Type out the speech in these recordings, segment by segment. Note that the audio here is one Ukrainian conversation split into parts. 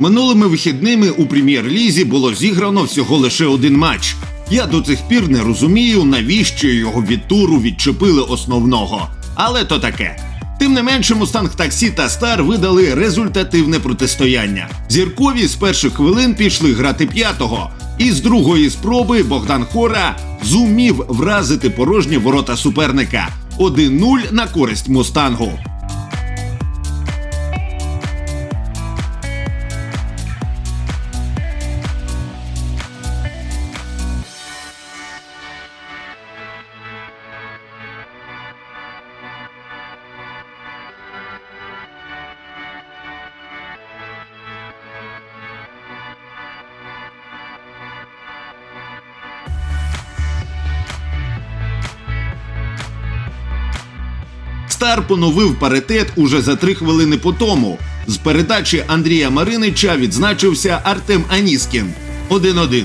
Минулими вихідними у прем'єр-лізі було зіграно всього лише один матч. Я до цих пір не розумію, навіщо його від туру відчепили основного. Але то таке. Тим не менше, Мустанг Таксі та Стар видали результативне протистояння. Зіркові з перших хвилин пішли грати п'ятого, і з другої спроби Богдан Хора зумів вразити порожні ворота суперника 1-0 на користь Мустангу. Стар поновив паритет уже за три хвилини по тому. З передачі Андрія Маринича відзначився Артем Аніскін 1-1.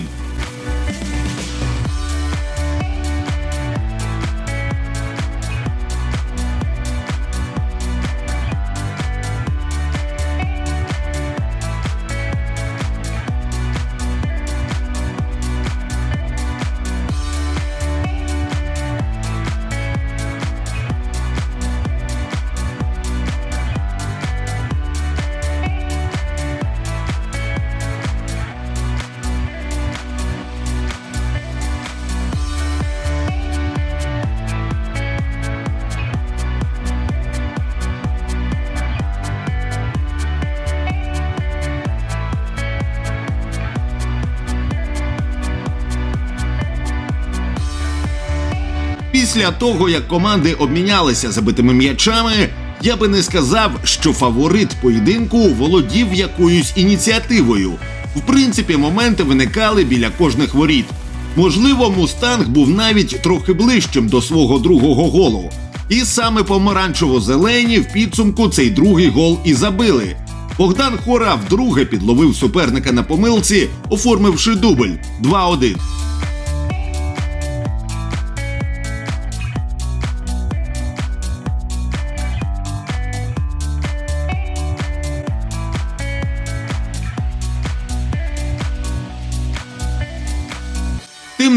Після того, як команди обмінялися забитими м'ячами, я би не сказав, що фаворит поєдинку володів якоюсь ініціативою. В принципі, моменти виникали біля кожних воріт. Можливо, Мустанг був навіть трохи ближчим до свого другого голу. І саме помаранчево-зелені в підсумку цей другий гол і забили. Богдан Хора вдруге підловив суперника на помилці, оформивши дубль 2-1.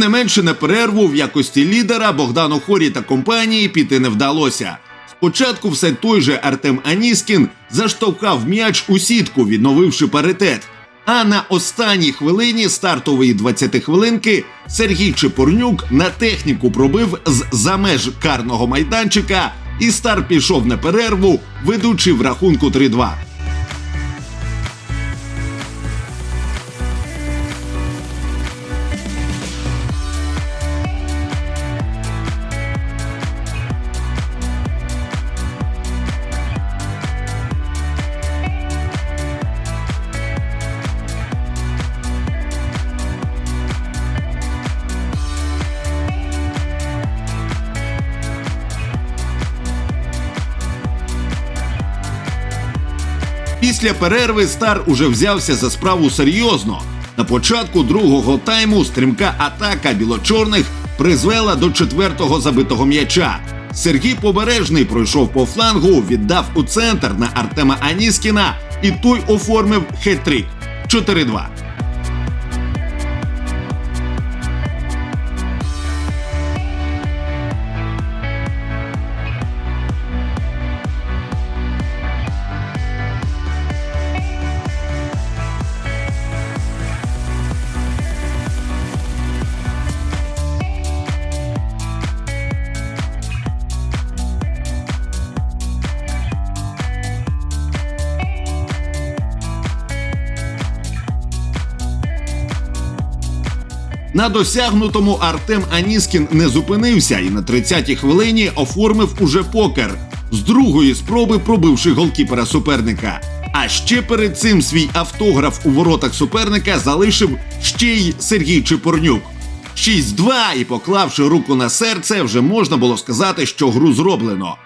Не менше на перерву в якості лідера Богдану Хорі та компанії піти не вдалося. Спочатку все той же Артем Аніскін заштовхав м'яч у сітку, відновивши паритет. А на останній хвилині стартової 20 хвилинки Сергій Чепурнюк на техніку пробив з за меж карного майданчика, і стар пішов на перерву, ведучи в рахунку 3-2. Після перерви Стар уже взявся за справу серйозно. На початку другого тайму стрімка атака білочорних призвела до четвертого забитого м'яча. Сергій Побережний пройшов по флангу, віддав у центр на Артема Аніскіна, і той оформив хет-трик 4-2. На досягнутому Артем Аніскін не зупинився і на 30-й хвилині оформив уже покер з другої спроби пробивши голкіпера суперника. А ще перед цим свій автограф у воротах суперника залишив ще й Сергій Чепурнюк. 6-2 і поклавши руку на серце, вже можна було сказати, що гру зроблено.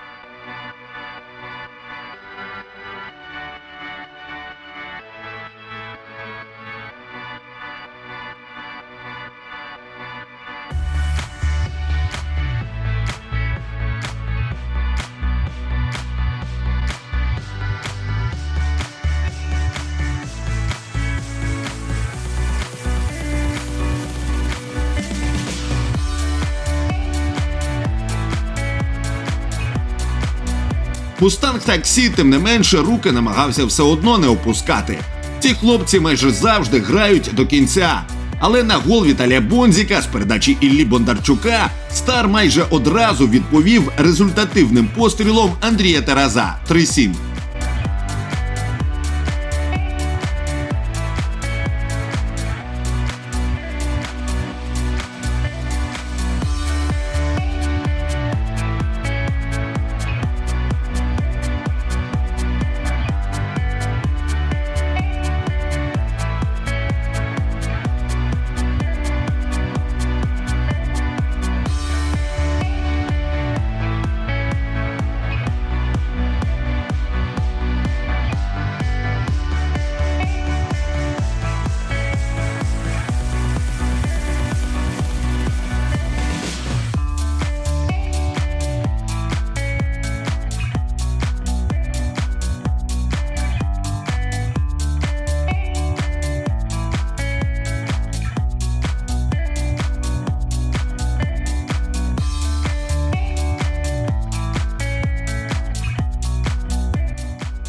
Мустанг таксі, тим не менше, руки намагався все одно не опускати. Ці хлопці майже завжди грають до кінця. Але на гол Віталія Бонзіка з передачі Іллі Бондарчука Стар майже одразу відповів результативним пострілом Андрія Тараза 3-7.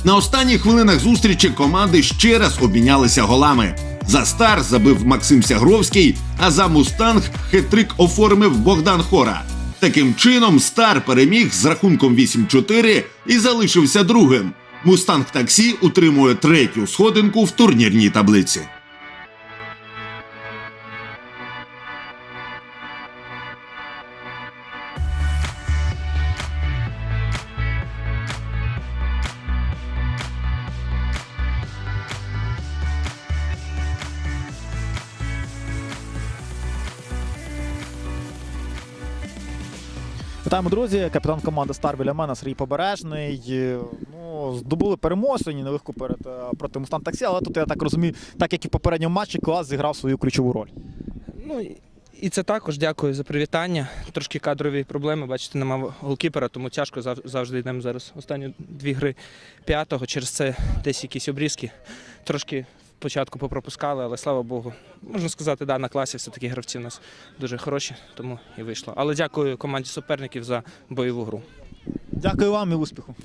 На останніх хвилинах зустрічі команди ще раз обмінялися голами. За стар забив Максим Сягровський, а за Мустанг хитрик оформив Богдан Хора. Таким чином, стар переміг з рахунком 8-4 і залишився другим. Мустанг таксі утримує третю сходинку в турнірній таблиці. Вітаємо, друзі. Капітан команди Стар біля мене Сергій Побережний. Е, Ну, здобули перемогу сьогодні нелегко перед е, проти Мустан Таксі, але тут я так розумію, так як і в попередньому матчі, клас зіграв свою ключову роль. Ну і це також дякую за привітання. Трошки кадрові проблеми. Бачите, немає голкіпера, тому тяжко завжди йдемо зараз. Останні дві гри п'ятого. Через це десь якісь обрізки. Трошки спочатку попропускали, але слава Богу. Можна сказати, да, на класі все-таки гравці у нас дуже хороші, тому і вийшло. Але дякую команді суперників за бойову гру. Дякую вам і успіху.